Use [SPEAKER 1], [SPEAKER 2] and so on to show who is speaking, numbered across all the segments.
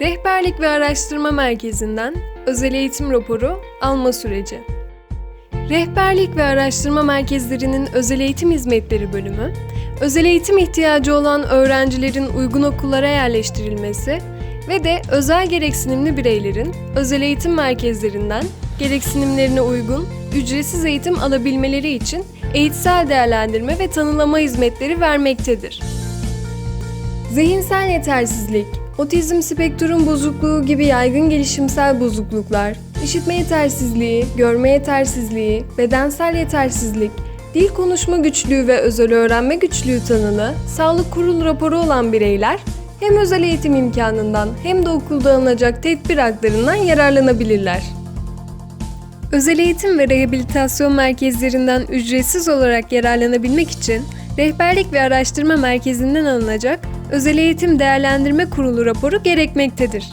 [SPEAKER 1] Rehberlik ve Araştırma Merkezi'nden özel eğitim raporu alma süreci. Rehberlik ve Araştırma Merkezlerinin Özel Eğitim Hizmetleri bölümü, özel eğitim ihtiyacı olan öğrencilerin uygun okullara yerleştirilmesi ve de özel gereksinimli bireylerin özel eğitim merkezlerinden gereksinimlerine uygun ücretsiz eğitim alabilmeleri için eğitsel değerlendirme ve tanılama hizmetleri vermektedir. Zihinsel yetersizlik, otizm spektrum bozukluğu gibi yaygın gelişimsel bozukluklar, işitme yetersizliği, görme yetersizliği, bedensel yetersizlik, dil konuşma güçlüğü ve özel öğrenme güçlüğü tanılı, sağlık kurulu raporu olan bireyler hem özel eğitim imkanından hem de okulda alınacak tedbir haklarından yararlanabilirler. Özel eğitim ve rehabilitasyon merkezlerinden ücretsiz olarak yararlanabilmek için Rehberlik ve Araştırma Merkezi'nden alınacak Özel Eğitim Değerlendirme Kurulu raporu gerekmektedir.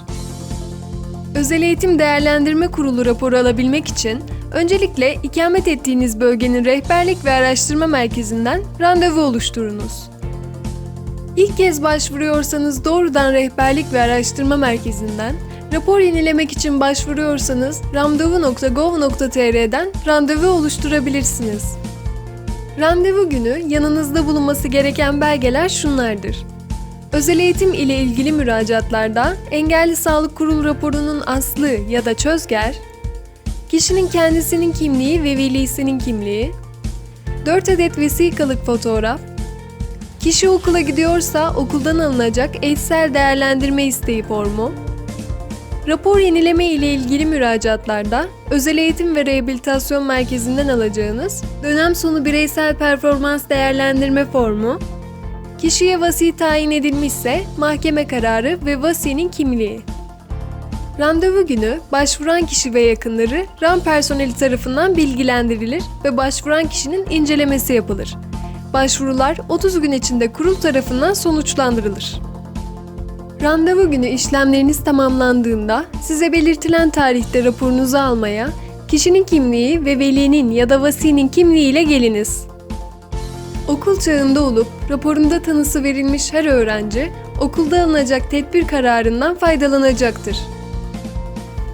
[SPEAKER 1] Özel Eğitim Değerlendirme Kurulu raporu alabilmek için öncelikle ikamet ettiğiniz bölgenin Rehberlik ve Araştırma Merkezi'nden randevu oluşturunuz. İlk kez başvuruyorsanız doğrudan Rehberlik ve Araştırma Merkezi'nden, rapor yenilemek için başvuruyorsanız randevu.gov.tr'den randevu oluşturabilirsiniz. Randevu günü yanınızda bulunması gereken belgeler şunlardır. Özel eğitim ile ilgili müracaatlarda engelli sağlık kurulu raporunun aslı ya da çözger, kişinin kendisinin kimliği ve velisinin kimliği, 4 adet vesikalık fotoğraf, kişi okula gidiyorsa okuldan alınacak eğitsel değerlendirme isteği formu, Rapor yenileme ile ilgili müracaatlarda Özel Eğitim ve Rehabilitasyon Merkezi'nden alacağınız dönem sonu bireysel performans değerlendirme formu, kişiye vasi tayin edilmişse mahkeme kararı ve vasinin kimliği. Randevu günü başvuran kişi ve yakınları RAM personeli tarafından bilgilendirilir ve başvuran kişinin incelemesi yapılır. Başvurular 30 gün içinde kurul tarafından sonuçlandırılır. Randevu günü işlemleriniz tamamlandığında size belirtilen tarihte raporunuzu almaya, kişinin kimliği ve velinin ya da vasinin kimliği ile geliniz. Okul çağında olup raporunda tanısı verilmiş her öğrenci okulda alınacak tedbir kararından faydalanacaktır.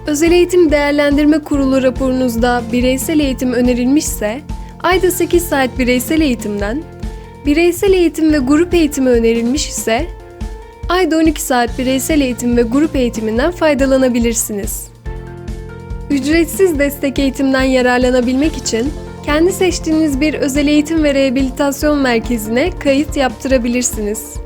[SPEAKER 1] Özel Eğitim Değerlendirme Kurulu raporunuzda bireysel eğitim önerilmişse, ayda 8 saat bireysel eğitimden, bireysel eğitim ve grup eğitimi önerilmiş ise ayda 12 saat bireysel eğitim ve grup eğitiminden faydalanabilirsiniz. Ücretsiz destek eğitimden yararlanabilmek için kendi seçtiğiniz bir özel eğitim ve rehabilitasyon merkezine kayıt yaptırabilirsiniz.